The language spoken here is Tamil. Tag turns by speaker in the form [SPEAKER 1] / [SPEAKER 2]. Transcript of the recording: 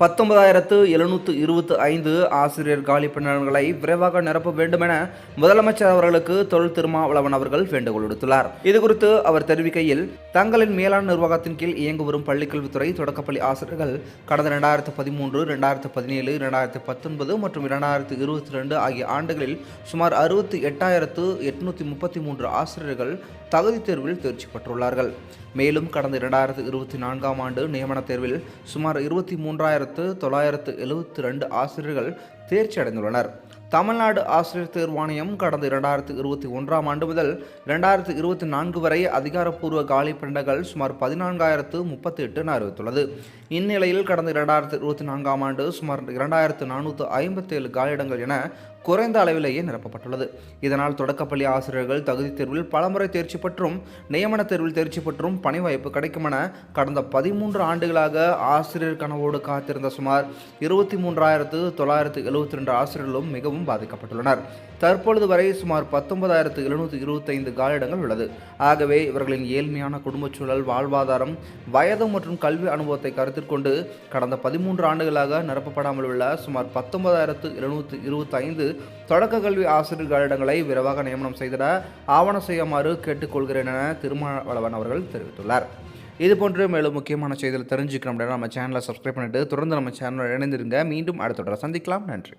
[SPEAKER 1] பத்தொன்பதாயிரத்து எழுநூற்று இருபத்தி ஐந்து ஆசிரியர் காலி பணியிடங்களை விரைவாக நிரப்ப வேண்டுமென முதலமைச்சர் அவர்களுக்கு தொழில் திருமாவளவன் அவர்கள் வேண்டுகோள் விடுத்துள்ளார். இதுகுறித்து அவர் தெரிவிக்கையில் தங்களின் மேலாண் நிர்வாகத்தின் கீழ் இயங்கு வரும் பள்ளிக்கல்வித்துறை தொடக்கப்பள்ளி ஆசிரியர்கள் கடந்த ரெண்டாயிரத்து பதிமூன்று ரெண்டாயிரத்து பதினேழு ரெண்டாயிரத்து பத்தொன்பது மற்றும் இரண்டாயிரத்து இருபத்தி ரெண்டு ஆகிய ஆண்டுகளில் சுமார் அறுபத்தி எட்டாயிரத்து எட்நூற்றி முப்பத்தி மூன்று ஆசிரியர்கள் தகுதி தேர்வில் தேர்ச்சி பெற்றுள்ளார்கள். மேலும் கடந்த இரண்டாயிரத்து இருபத்தி நான்காம் ஆண்டு நியமன தேர்வில் சுமார் இருபத்தி மூன்றாயிரத்து தொள்ளாயிரத்து எழுபத்தி ரெண்டு ஆசிரியர்கள் தேர்ச்சி அடைந்துள்ளனர். தமிழ்நாடு ஆசிரியர் தேர்வாணையம் கடந்த இரண்டாயிரத்து இருபத்தி ஒன்றாம் ஆண்டு முதல் இரண்டாயிரத்து இருபத்தி நான்கு வரை அதிகாரப்பூர்வ காலி பண்டங்கள் சுமார் பதினான்காயிரத்து முப்பத்தி எட்டு அறிவித்துள்ளது. இந்நிலையில் கடந்த இரண்டாயிரத்து இருபத்தி நான்காம் ஆண்டு சுமார் இரண்டாயிரத்து நானூற்று ஐம்பத்தேழு காலியிடங்கள் என குறைந்த அளவிலேயே நிரப்பப்பட்டுள்ளது. இதனால் தொடக்கப்பள்ளி ஆசிரியர்கள் தகுதி தேர்வில் பலமுறை தேர்ச்சி பெற்றும் நியமன தேர்வில் தேர்ச்சி பெற்றும் பணி வாய்ப்பு கிடைக்கும் என கடந்த பதிமூன்று ஆண்டுகளாக ஆசிரியர் கனவோடு காத்திருந்த சுமார் இருபத்தி மூன்றாயிரத்து தொள்ளாயிரத்து எழுபத்தி ரெண்டு ஆசிரியர்களும் மிகவும் பாதிக்கப்பட்டுள்ளனர். தற்பொழுது வரை சுமார் பத்தொன்பதாயிரத்து எழுநூற்றி இருபத்தைந்து காலிடங்கள் உள்ளது. ஆகவே இவர்களின் ஏழ்மையான குடும்பச் சூழல் வாழ்வாதாரம் வயது மற்றும் கல்வி அனுபவத்தை கருத்தில் கொண்டு கடந்த பதிமூன்று ஆண்டுகளாக நிரப்பப்படாமல் உள்ள சுமார் பத்தொன்பதாயிரத்து எழுநூற்றி இருபத்தைந்து தொடக்க கல்வி ஆசிரியர் காலிடங்களை விரைவாக நியமனம் செய்திட ஆவணம் செய்யுமாறு கேட்டுக்கொள்கிறேன் என திருமாவளவன் அவர்கள் தெரிவித்துள்ளார். இது போன்று மேலும் முக்கியமான செய்திகளை தெரிஞ்சுக்கணும் அப்படின்னா நம்ம சேனலை சப்ஸ்கிரைப் பண்ணிட்டு தொடர்ந்து நம்ம சேனலை இணைந்திருங்க. மீண்டும் அடுத்த தொடர சந்திக்கலாம். நன்றி.